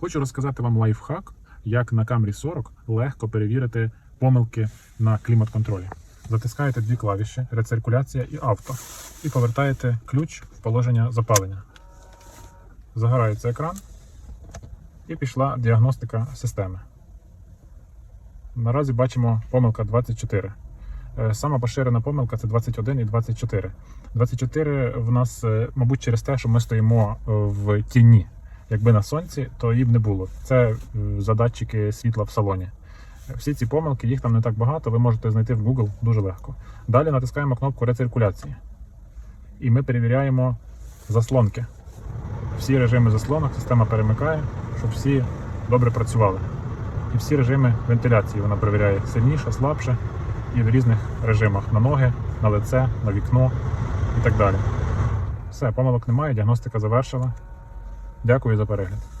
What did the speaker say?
Хочу розказати вам лайфхак, як на Camry 40 легко перевірити помилки на клімат-контролі. Затискаєте дві клавіші рециркуляція і авто, і повертаєте ключ в положення запалення. Загорається екран, і пішла діагностика системи. Наразі бачимо помилка 24. Е, Сама поширена помилка це 21 і 24. 24 в нас, е, мабуть, через те, що ми стоїмо е, в тіні. Якби на сонці, то її б не було. Це е, задатчики світла в салоні. Всі ці помилки, їх там не так багато, ви можете знайти в Google дуже легко. Далі натискаємо кнопку рециркуляції. І ми перевіряємо заслонки. Всі режими заслонок система перемикає, щоб всі добре працювали. І всі режими вентиляції вона перевіряє сильніше, слабше і в різних режимах на ноги, на лице, на вікно і так далі. Все, помилок немає, діагностика завершила. Дякую за перегляд.